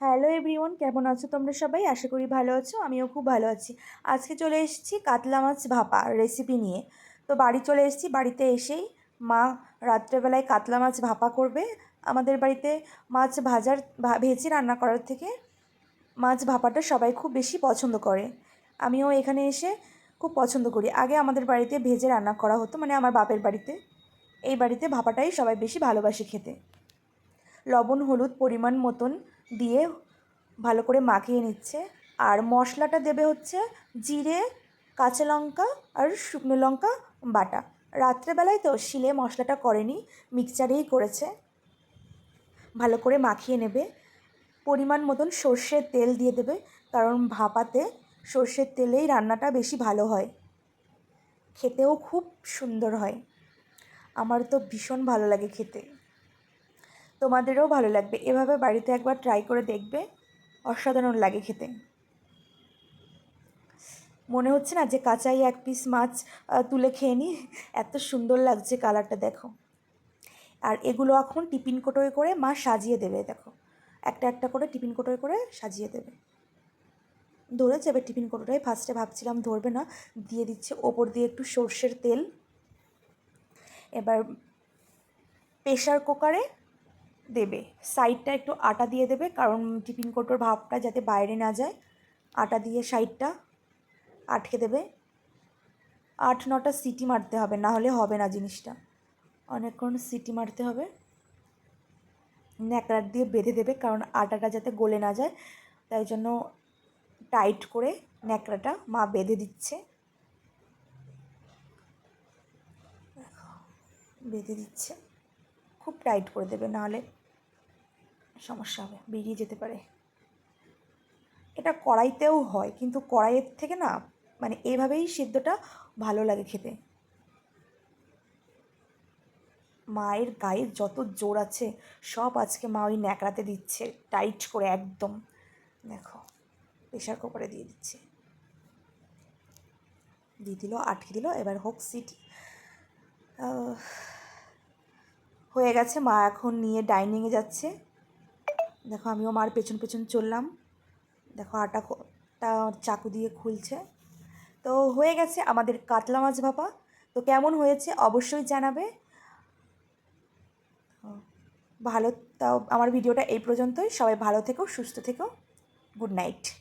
Hello everyone কেমন আছো তোমরা সবাই? আশা করি ভালো আছো, আমিও খুব ভালো আছি। আজকে চলে এসেছি কাতলা মাছ ভাপা রেসিপি নিয়ে। তো বাড়ি চলে এসেছি, বাড়িতে এসেই মা রাত্রেবেলায় কাতলা মাছ ভাপা করবে। আমাদের বাড়িতে মাছ ভাজার ভেজে রান্না করার থেকে মাছ ভাপাটা সবাই খুব বেশি পছন্দ করে। আমিও এখানে এসে খুব পছন্দ করি। আগে আমাদের বাড়িতে ভেজে রান্না করা হতো মানে আমার বাপের বাড়িতে। এই বাড়িতে ভাপাটাই সবাই বেশি ভালোবাসে খেতে। লবণ, হলুদ পরিমাণ মতন দিয়ে ভালো করে মাখিয়ে নিচ্ছে। আর মশলাটা দেবে হচ্ছে জিরে, কাঁচা লঙ্কা আর শুকনো লঙ্কা বাটা। রাত্রেবেলায় তো শিলে মশলাটা করেনি, মিক্সচারেই করেছে। ভালো করে মাখিয়ে নেবে। পরিমাণ মতন সর্ষের তেল দিয়ে দেবে, কারণ ভাপাতে সর্ষের তেলেই রান্নাটা বেশি ভালো হয়। খেতেও খুব সুন্দর হয়। আমার তো ভীষণ ভালো লাগে খেতে। তোমাদেরও ভালো লাগবে। এভাবে বাড়িতে একবার ট্রাই করে দেখবে, অসাধারণ লাগে খেতে। মনে হচ্ছে না যে কাঁচাই এক পিস মাছ তুলে খেয়ে নিই এত সুন্দর লাগছে কালারটা দেখো। আর এগুলো এখন টিফিন কোটোয় করে মা সাজিয়ে দেবে, দেখো। একটা একটা করে টিফিন কোটোয় করে সাজিয়ে দেবে। ধরে যাবে টিফিন কোটোটাই ফার্স্টে ভাবছিলাম, ধরবে না। দিয়ে দিচ্ছে ওপর দিয়ে একটু সর্ষের তেল। এবার প্রেশার কুকারে দেবে। সাইডটা একটু আটা দিয়ে দেবে, কারণ টিফিন কোটোর ভাবটা যাতে বাইরে না যায়। আটা দিয়ে সাইডটা আটকে দেবে। আট নটা সিটি মারতে হবে, না হলে হবে না জিনিসটা। অনেকক্ষণ সিটি মারতে হবে। ন্যাকড়ার দিয়ে বেঁধে দেবে, কারণ আটাটা যাতে গলে না যায়। তাই জন্য টাইট করে ন্যাকড়াটা মা বেঁধে দিচ্ছে। বেঁধে দিচ্ছে। খুব টাইট করে দেবে নাহলে সমস্যা হবে, বেরিয়ে যেতে পারে। এটা কড়াইতেও হয়, কিন্তু কড়াইয়ের থেকে না মানে এভাবেই সিদ্ধটা ভালো লাগে খেতে। মায়ের গায়ে যত জোর আছে, সব আজকে মা ওই ন্যাকড়াতে দিচ্ছে, টাইট করে একদম। দেখো প্রেশার কুকারে দিয়ে দিচ্ছে। দিয়ে দিল, আটকে দিল, এবার হোক সিটি। হয়ে গেছে, মা এখন নিয়ে ডাইনিংয়ে যাচ্ছে। দেখো আমিও মার পেছন পেছন চললাম। দেখো আটা ক- টা চাকু দিয়ে খুলছে। তো হয়ে গেছে আমাদের কাতলা মাছ ভাপা। তো কেমন হয়েছে অবশ্যই জানাবে। ভালো, তাও আমার ভিডিওটা এই পর্যন্তই। সবাই ভালো থেকো, সুস্থ থেকো। Good night.